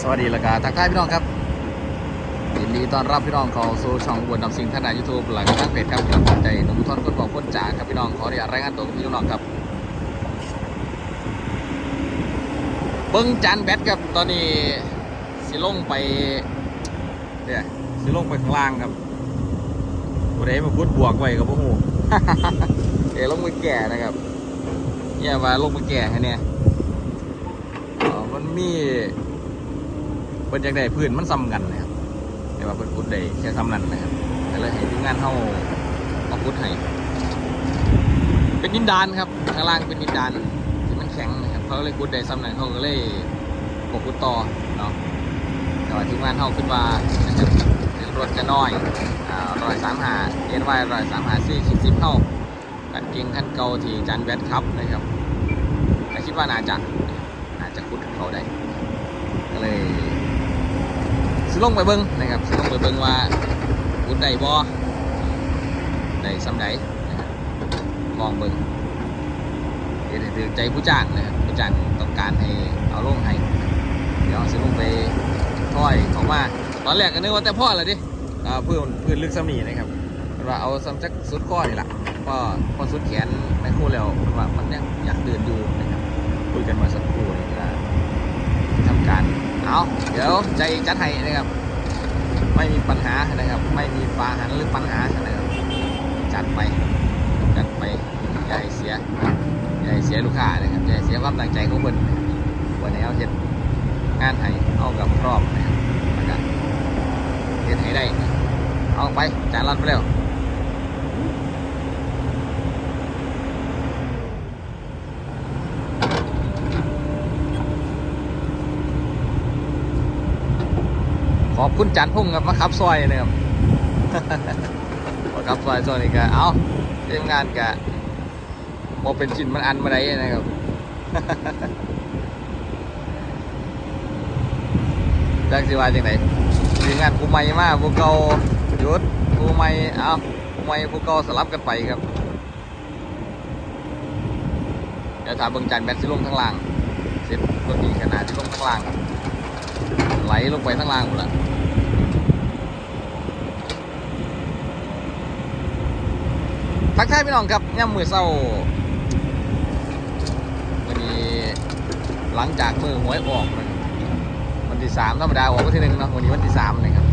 สวัสดีและกาทักทายพี่น้องครับยินดีต้อนรับพี่น้องเข้าสู่ช่องบวนนำสิ่งท่านในยูทูบหลังทางเพจครับพี่น้องใจหนุ่มทอนคนบอกคนจ่าครับพี่น้องขออนุญาตรายงานตัวกับพี่น้องครับเบิ้งจานแบตครับตอนนี้สิลงไปเนี่ยสิลงไปข้างล่างครับวันนี้มาพูดบวกไว้กับพวกหูเดี๋ยวลงไปแก่นะครับเนี่ยว่าลงไปแก่ให้เนี่ยอ๋อมันมี เพิ่นจากได้พื้นมันซ้ำกันนะครับแต่ว่าเพิ่นขุดได้แค่ซ้ำนั้นนะครับแต่เลยให้ทีมงานเฮามาขุดให้เป็นดินดานครับข้างล่างเป็นดินดานที่มันแข็งนะครับเขาเลยขุดได้ซ้ำนั้นเขาก็เลยปกขุดต่อเนาะแต่ว่าทีมงานเฮาขึ้นมานะครับถึงรถจะน้อยอ่ารอยสามหาเอ็นไวรอยสามหาสี่คิดสิบเท่ากันเก่งขั้นเก่าที่จันแบทครับนะครับคิดว่าน่าจะอาจจะคุดเขาได้ก็เลย ลงไปเบิ้งนะครับสิลงไปเบิ้งว่าคุดได้บ่ได้ำใดนะครับลองเบิ้งเดี๋ยวถือใจผู้จ้างนะครับผู้จ้างต้องการให้เอาลงให้เดี๋ยวสิลงไปถ้อยเขามาตอนแรกก็นึกว่าแต่พ่อเลยดิเพื่อนเพื่อนลึกซ้ำนี่นะครับเพิ่นว่าเอาซ้ำจักสุดข้อนี่แหละก็พอสุดแขนในคู่แล้วเพิ่นว่ามันยังอยากเดินอยู่นะครับ คุยกันมาสักครู่นี่ก็ทำการ เอาเดี๋ยว ใจจัดให้นะครับ ไม่มีปัญหานะครับ ไม่มีปาหันหรือปัญหานะครับจัดไปจัดไปอย่าให้เสียอย่าให้เสียลูกค้านะครับอย่าให้เสียความตั้งใจของคนวันนี้เอาเห็ดงานให้เอากับรอบนะครับเห็ดให้ได้ เอาไปจานรัดไปแล้ว ขอบคุณจันพุ่งครับมาขับซอยนะครับมาขับซอยซอยนี่ก็เอาทีมงานกะพอเป็นชิ้นมันอันมาได้นะครับจักสิว่าจังไหนทีมงานผู้ใหม่มาผู้เก่าหยุดผู้ใหม่เอาผู้ใหม่ผู้เก่าสลับกันไปครับเดี๋ยวถามเบิ่งจานแบตสิลงทั้งล่างเสร็จตัวนี้ขนาดที่ลงทั้งล่างไหลลงไปทั้งล่างหมดละ ทักทายพี่น้องครับย่ำมือเศร้าวันนี้หลังจากมือหวยออกนะครับวันที่สามธรรมดาออกวันที่หนึ่งเนาะวันนี้วันที่สามนะครับ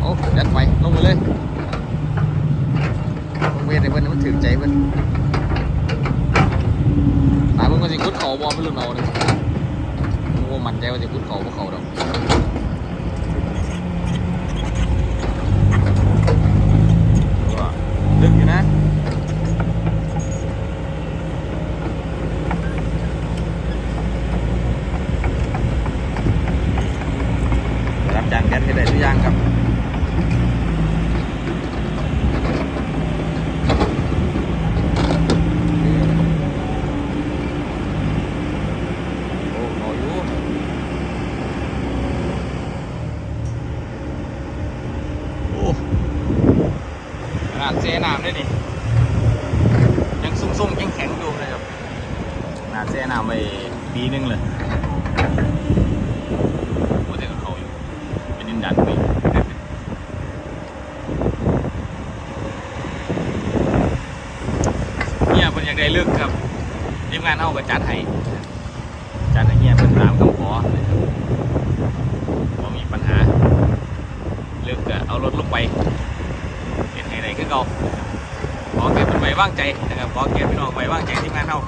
โอ้ยัดไปลงไปเลยลงเวทในเพื่อนมันถึงใจเพื่อนตายมึงก็สิคุดเขาบอลไม่รู้เอาเนี่ยมึงว่ามันใจว่าสิคุดเขาพวกเขาดอกอยู่นะ รับจานแก๊สให้ได้ทุกอย่างครับ โอ้โหอยู่โอ้ขนาดเซน้ำได้นี่ ยังซุ่มๆยังแข็งอยู่เลยครับขนาดเซน้ำไป ปีนึงเลยโอ้แต่ก็เขาอยู่ เป็นดินดันไปเนี่ยเพิ่นอยากได้เลือกครับทีมงานเอาก็จัดให้จัดให้เฮียเพิ่นตามคำขอนะครับบ่มีปัญหา เลือกก็เอารถลงไปเห็นให้ได้คือเก่านะครับขอเก็บเป็นไว้วางใจนะครับขอเก็บพี่น้องไว้วางใจทีมงานเอา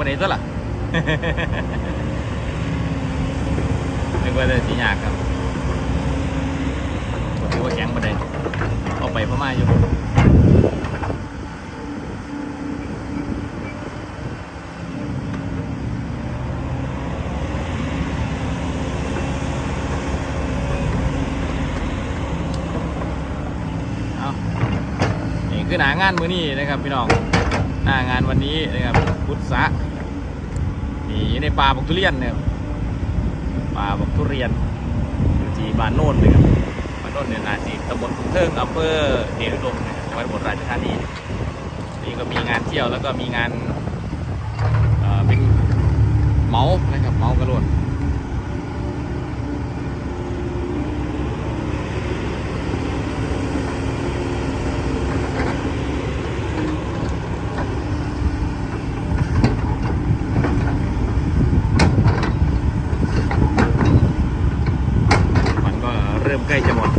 ปานใดตัวล่ะ นึกว่าจะสิยากครับบ่ถือว่าแข็งปานใดเอาไปพม่าอยู่คือนางานมือนี้นะครับพี่น้อง หน้างานวันนี้นะครับพุทธะนี่ในป่าบกทุเรียนเนะครับป่าบกทุเรียนอยู่ที่บ้านโน่นนะครับบ้านโน่นเนี่ยนาจีตำบลทุ่งเทิงอำเภอเดชอุดมนะครับจังหวัดอุบลราชธานีนี่ก็มีงานเที่ยวแล้วก็มีงานเอ่อเป็นเมานะครับเมาส์กระโดด มันก็เริ่มใกล้จะหมด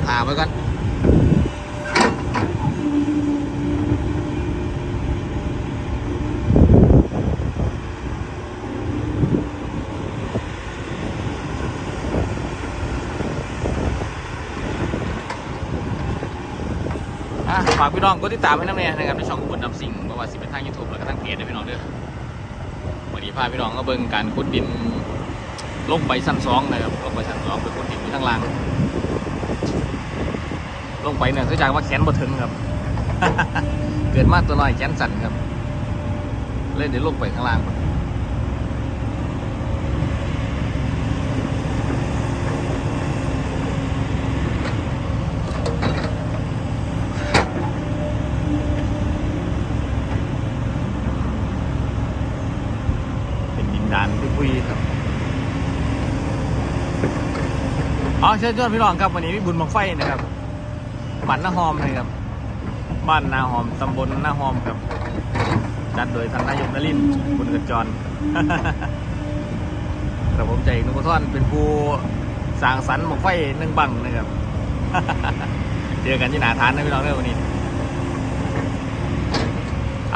ไปาไว้ก่อนฝากพี่น้องกดติดตามให้น้ำเนี่ยนะครับในช่องบุญนำสิ่งไม่ว่าสิเป็นทางยูทูบแล้วก็ทางเพจด้วยพี่น้องเด้อวันนี้พาพี่น้องก็เบิ่งการขุดดินลงไปชั้นสองนะครับลงไปชั้นสองไปขุดดินอยู่ข้างล่าง ลงไปเนี่ยคือจากว่าแขนบ่ถึงครับ เกิดมาตัวน้อยแขนสั่นครับ เลยเดี๋ยวลงไปข้างล่างก่อนเป็นดินดนปุยครับอ๋อเชิญชวนพี่น้องครับวันนี้มีบุญบังไฟนะครับ บ้านนาหอมนะครับ บ้านนาหอมตำบลนาหอมครับ จัดโดยท่านนายกนรินบุญกระจรกระผมใจนุกท่อนเป็นผู้สร้างสรรค์บังไฟหนึ่งบังนะครับ เจอกันที่หนาทานนะพี่น้องเด้อวันนี้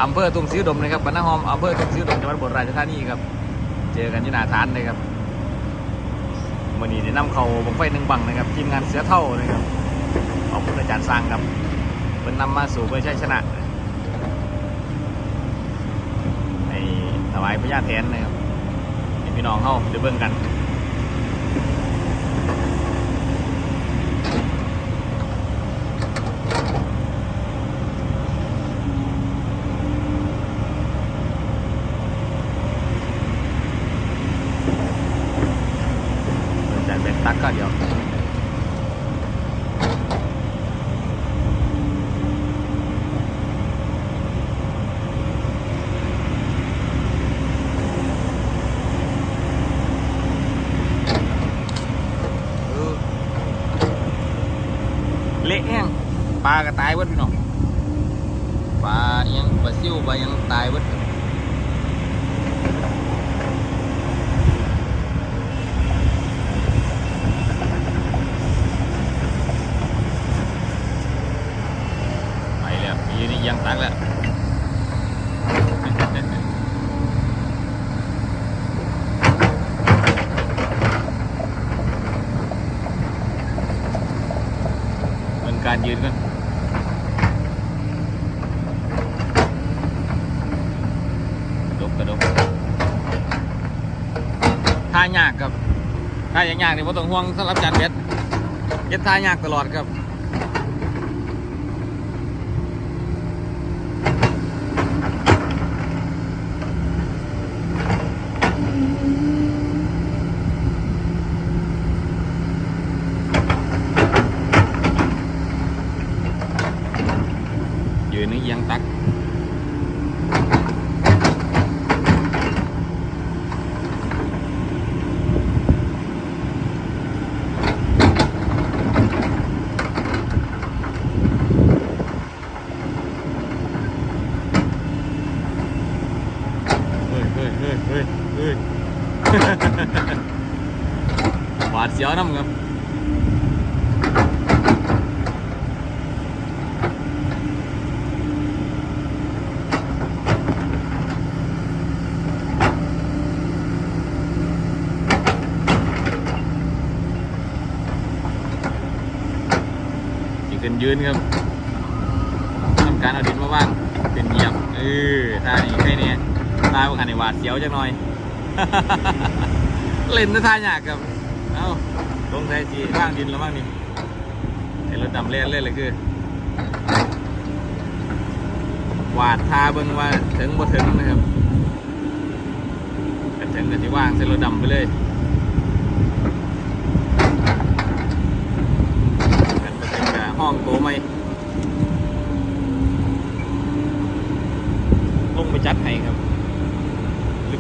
อำเภอตุงศรีอุดมนะครับบ้านนาหอมอำเภอตุงศรีอุดมจังหวัดอุบลราชธานีครับ เจอกันที่หนาทานเลยครับวันนี้ได้นำเขาบังไฟหนึ่งบังนะครับทีมงานเสือเท่านะครับ ของคุณอาจารย์สร้างครับเป็นนำมาสู่เพื่อชัยชนะในถวายพระญาแทนนะครับพี่น้องเข้าเดี๋ยวเบิ่งกันอาจารย์เป็นตักก็เดียวเออเละแห้ง ปลาก็ตายเบิดพี่น้องปลาอิหยังปลาซิวปลาอิหยังตายเบิดไปแล้วมีนี่ยังตักแล้วเป็นการยืนกันกระดกกระดกท่ายากครับท่ายากๆนี่ไ่ต้องห่วงสำหรับจานเบ็ดเบ็ดท่ายากตลอดครับยืนนี่ยังตัก เฮ้ยเฮ้ยเฮ้ยเฮ้ยเฮ้ย วาดเสียวน้ำครับสิขึ้นยืนครับทำการเอาดินมาว่างเป็นเหยียบเออท่านี้แค่นี้ตายบางคันในวาดเสียวจังหน่อย เล่นนะท่ายากครับ เอ้าลงใส่จีข้างดินแล้วบ้างนี่เห็นรถดำเล่นเล่นเลยคือหวาดทาเบิ่งว่าถึงบ่ถึงนะครับถึงกันที่ว่างเส่รถดำไปเลยกันบ่ถึงกับห้องโตไหมลงไปจัดให้ครับ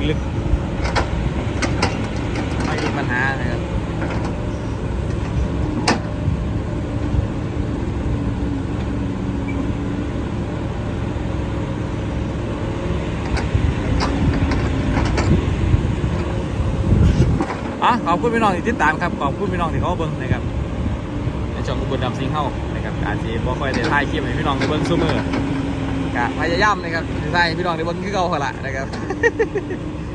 ลึกๆ ไม่มีปัญหานะครับ อะ ขอบคุณพี่น้องที่ติดตามครับ ขอบคุณพี่น้องที่เขาเบิ้งนะครับ ในช่องกุบลดำซิงเฮ้านะครับอาจจะบ่ค่อยได้ถ่ายคลิปให้พี่น้องได้เบิ้งซุมือกะพยายามนะครับที่ายให้พี่น้องได้เบิ้งคือเก่าหั่นละนะครับ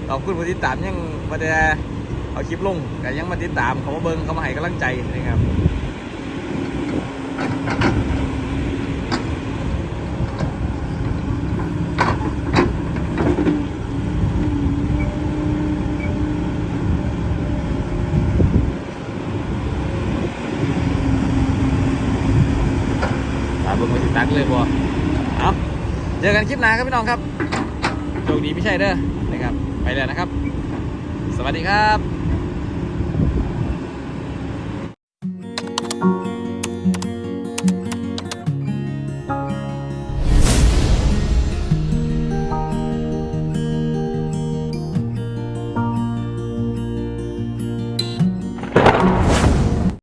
ขอบคุณผู้ติดตามยังมาได้เอาคลิปลงก็ยังมาติดตามเขามาเบิ้งเขามาให้กำลังใจนะครับ ตาม เบิ้งมาติดตักเลยบ่เอาเจอกันคลิปหน้าครับพี่น้องครับโชคดีไม่ใช่เด้อนะครับ ไปแล้วนะครับ สวัสดีครับ